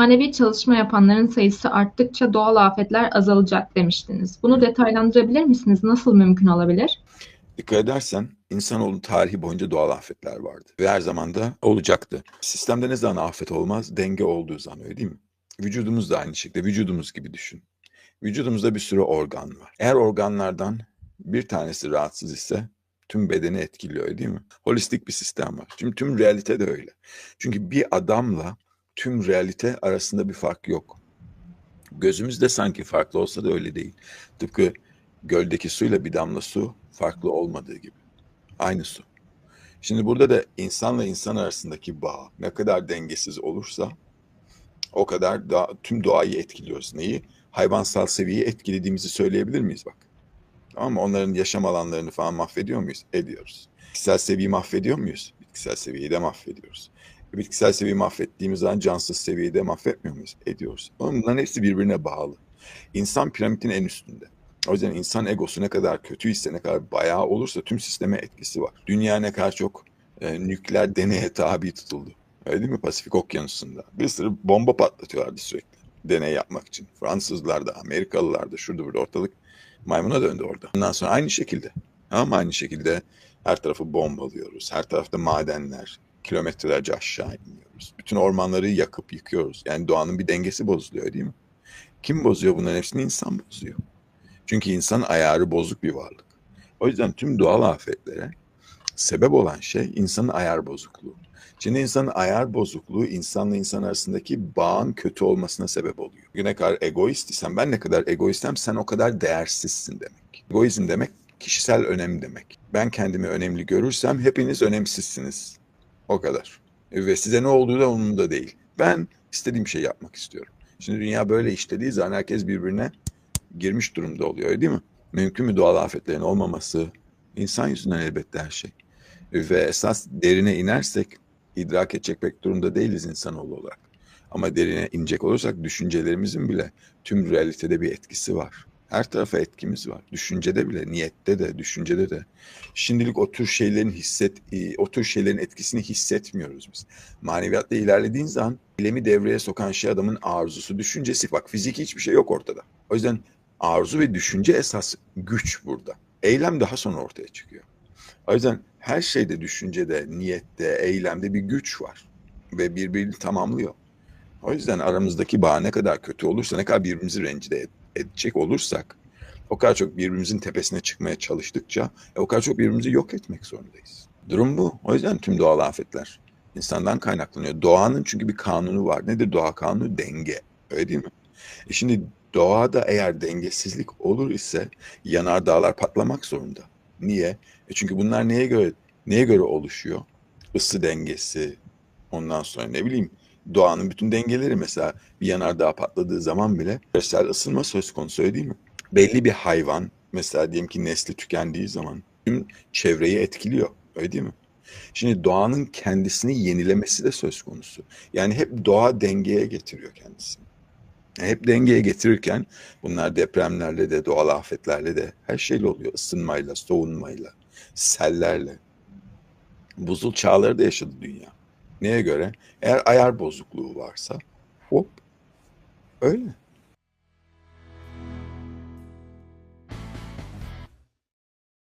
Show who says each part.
Speaker 1: Manevi çalışma yapanların sayısı arttıkça doğal afetler azalacak demiştiniz. Bunu detaylandırabilir misiniz? Nasıl mümkün olabilir?
Speaker 2: Dikkat edersen insanoğlunun tarihi boyunca doğal afetler vardı. Ve her zaman da olacaktı. Sistemde ne zaman afet olmaz? Denge olduğu zaman öyle değil mi? Vücudumuz da aynı şekilde. Vücudumuz gibi düşün. Vücudumuzda bir sürü organ var. Eğer organlardan bir tanesi rahatsız ise tüm bedeni etkiliyor değil mi? Holistik bir sistem var. Şimdi tüm realite de öyle. Çünkü bir adamla tüm realite arasında bir fark yok. Gözümüzde sanki farklı olsa da öyle değil. Tıpkı göldeki suyla bir damla su farklı olmadığı gibi. Aynı su. Şimdi burada da insanla insan arasındaki bağ ne kadar dengesiz olursa o kadar da tüm doğayı etkiliyoruz. Neyi? Hayvansal seviyeyi etkilediğimizi söyleyebilir miyiz bak? Tamam mı? Onların yaşam alanlarını falan mahvediyor muyuz? Ediyoruz. Bitkisel seviyeyi mahvediyor muyuz? Bitkisel seviyeyi de mahvediyoruz. Bitkisel seviyeyi mahvettiğimiz zaman cansız seviyeyi de mahvetmiyor muyuz? Ediyoruz. Bunların hepsi birbirine bağlı. İnsan piramidin en üstünde. O yüzden insan egosu ne kadar kötüyse, ne kadar bayağı olursa tüm sisteme etkisi var. Dünya ne kadar çok e, nükleer deneye tabi tutuldu. Öyle değil mi? Pasifik Okyanusu'nda. Bir sürü bomba patlatıyorlardı sürekli. Deney yapmak için. Fransızlar da, Amerikalılar da, şurada burada ortalık maymuna döndü orada. Ondan sonra aynı şekilde. Ama aynı şekilde her tarafı bombalıyoruz. Her tarafta madenler, kilometrelerce aşağı iniyoruz. Bütün ormanları yakıp yıkıyoruz. Yani doğanın bir dengesi bozuluyor değil mi? Kim bozuyor bunların hepsini? insan bozuyor. Çünkü insan ayarı bozuk bir varlık. O yüzden tüm doğal afetlere sebep olan şey insanın ayar bozukluğu. Şimdi insanın ayar bozukluğu insanla insan arasındaki bağın kötü olmasına sebep oluyor. Ne kadar egoist isen ben ne kadar egoistem sen o kadar değersizsin demek. Egoizm demek kişisel önem demek. Ben kendimi önemli görürsem hepiniz önemsizsiniz. O kadar. Ve size ne olduğu da umurumda değil. Ben istediğim şey yapmak istiyorum. Şimdi dünya böyle işlediği zaman herkes birbirine girmiş durumda oluyor değil mi? Mümkün mü doğal afetlerin olmaması? İnsan yüzünden elbette her şey. Ve esas derine inersek idrak edecek pek durumda değiliz insanoğlu olarak. Ama derine inecek olursak düşüncelerimizin bile tüm realitede bir etkisi var. Her tarafa etkimiz var. Düşüncede bile, niyette de, düşüncede de. Şimdilik o tür şeylerin hisset, o tür şeylerin etkisini hissetmiyoruz biz. Maneviyatta ilerlediğin zaman bilemi devreye sokan şey adamın arzusu, düşüncesi. Bak fiziki hiçbir şey yok ortada. O yüzden arzu ve düşünce esas güç burada. Eylem daha sonra ortaya çıkıyor. O yüzden her şeyde düşüncede, niyette, eylemde bir güç var. Ve birbirini tamamlıyor. O yüzden aramızdaki bağ ne kadar kötü olursa, ne kadar birbirimizi rencide edecek olursak, o kadar çok birbirimizin tepesine çıkmaya çalıştıkça, e, o kadar çok birbirimizi yok etmek zorundayız. Durum bu. O yüzden tüm doğal afetler insandan kaynaklanıyor. Doğanın çünkü bir kanunu var. Nedir doğa kanunu? Denge. Öyle değil mi? E şimdi doğada eğer dengesizlik olur ise yanardağlar patlamak zorunda. Niye? E çünkü bunlar neye göre neye göre oluşuyor? Isı dengesi, ondan sonra ne bileyim doğanın bütün dengeleri mesela bir yanardağ patladığı zaman bile küresel ısınma söz konusu öyle değil mi? Belli bir hayvan mesela diyelim ki nesli tükendiği zaman tüm çevreyi etkiliyor öyle değil mi? Şimdi doğanın kendisini yenilemesi de söz konusu. Yani hep doğa dengeye getiriyor kendisini. Hep dengeye getirirken bunlar depremlerle de doğal afetlerle de her şeyle oluyor. Isınmayla, soğunmayla, sellerle. Buzul çağları da yaşadı dünya. Neye göre? Eğer ayar bozukluğu varsa hop öyle.